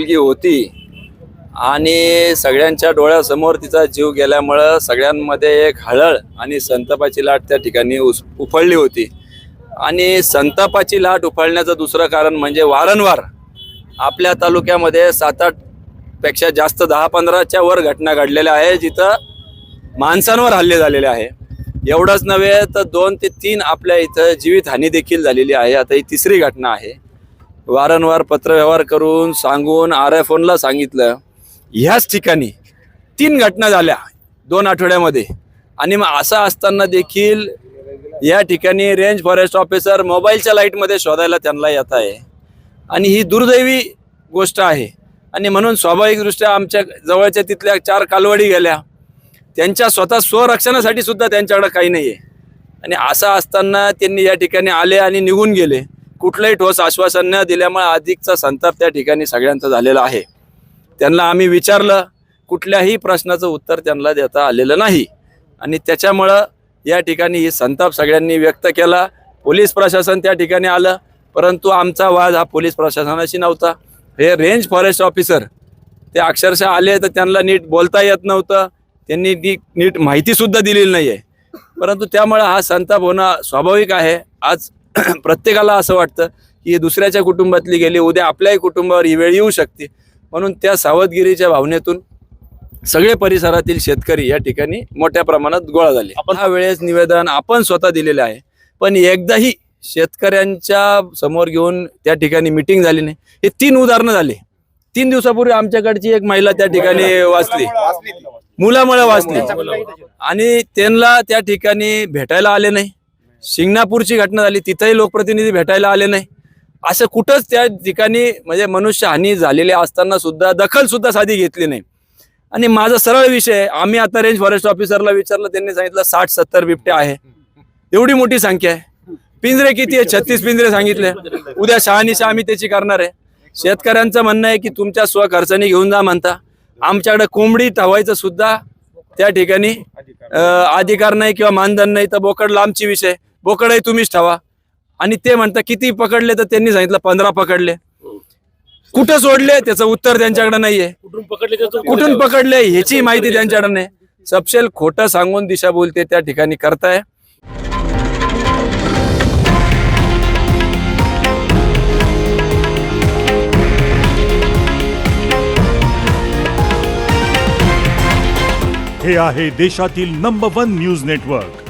एकुलगी होती आणि सगळ्यांच्या डोळ्यासमोर तिचा जीव गेल्यामुळं सगळ्यांमध्ये एक हळहळ आणि संतापाची लाट त्या ठिकाणी उस उफळली होती. आणि संतापाची लाट उफळण्याचं दुसरं कारण म्हणजे वारंवार आपल्या तालुक्यामध्ये सात आठपेक्षा जास्त दहा पंधराच्या वर घटना घडलेल्या आहे जिथं माणसांवर हल्ले झालेले आहे. एवढंच नव्हे तर दोन ते तीन आपल्या इथं जीवितहानी देखील झालेली आहे. आता ही तिसरी घटना आहे. वारंवार पत्रव्यवहार करून सांगून आर एफ ओनला सांगितलं. ह्याच ठिकाणी तीन घटना झाल्या दोन आठवड्यामध्ये. आणि मग असं असताना देखील या ठिकाणी रेंज फॉरेस्ट ऑफिसर मोबाईलच्या लाईटमध्ये शोधायला त्यांना येत आहे. आणि ही दुर्दैवी गोष्ट आहे. आणि म्हणून स्वाभाविकदृष्ट्या आमच्या जवळच्या तिथल्या चार कालवडी गेल्या. त्यांच्या स्वतः स्वरक्षणासाठी सुद्धा त्यांच्याकडं काही नाही आहे आणि असं असताना त्यांनी या ठिकाणी आले आणि निघून गेले. कुठलंही ठोस आश्वासन न दिल्यामुळे अधिकचा संताप त्या ठिकाणी सगळ्यांचा झालेला आहे. त्यांना आम्ही विचारलं कुठल्याही प्रश्नाचं उत्तर त्यांना देता आलेलं नाही. आणि त्याच्यामुळं या ठिकाणी ही संताप सगळ्यांनी व्यक्त केला. पोलीस प्रशासन त्या ठिकाणी आलं परंतु आमचा वाद हा पोलीस प्रशासनाशी नव्हता. हे रेंज फॉरेस्ट ऑफिसर ते अक्षरशः आले तर त्यांना नीट बोलता येत नव्हतं. त्यांनी नी नीट माहितीसुद्धा दिलेली नाही आहे परंतु त्यामुळं हा संताप होणं स्वाभाविक आहे. आज प्रत्येकाला असं वाटतं की दुसऱ्याच्या कुटुंबातली गेली उद्या आपल्याही कुटुंबावर ही वेळ येऊ शकते. म्हणून त्या सावधगिरीच्या भावनेतून सगळे परिसरातील शेतकरी या ठिकाणी मोठ्या प्रमाणात गोळा झाले. आपण हा वेळेस निवेदन आपण स्वतः दिलेले आहे. पण एकदाही शेतकऱ्यांच्या समोर घेऊन त्या ठिकाणी मिटिंग झाली नाही. हे तीन उदाहरणं झाले. तीन दिवसापूर्वी आमच्याकडची एक महिला त्या ठिकाणी वाचली. मुलामुळे वाचली. आणि त्यांना त्या ठिकाणी भेटायला आले नाही. शिंगणापूरची घटना झाली तिथंही लोकप्रतिनिधी भेटायला आले नाही. असं कुठंच त्या ठिकाणी म्हणजे मनुष्य हानी झालेली असताना सुद्धा दखल सुद्धा साधी घेतली नाही. आणि माझा सरळ विषय आम्ही आता रेंज फॉरेस्ट ऑफिसरला विचारलं त्यांनी सांगितलं साठ सत्तर बिबटे आहे. एवढी मोठी संख्या आहे. पिंजरे किती आहे छत्तीस पिंजरे सांगितले. उद्या शहानिशा आम्ही त्याची करणार आहे. शेतकऱ्यांचं म्हणणं आहे की तुमच्या स्वखर्चाने घेऊन जा म्हणता. आमच्याकडे कोंबडी ठेवायचं सुद्धा त्या ठिकाणी अधिकार नाही किंवा मानधन नाही तर बोकड लांबची विषय बोकडही तुम्हीच ठेवा. आणि ते म्हणता किती पकडले तर त्यांनी सांगितलं पंधरा पकडले. कुठं सोडले? त्याचं उत्तर त्यांच्याकडे नाहीये. कुठून पकडले ह्याची माहिती त्यांच्याकडे नाही. सपशेल खोटं सांगून दिशा बोलते त्या ठिकाणी करताय. हे आहे देशातील नंबर वन न्यूज नेटवर्क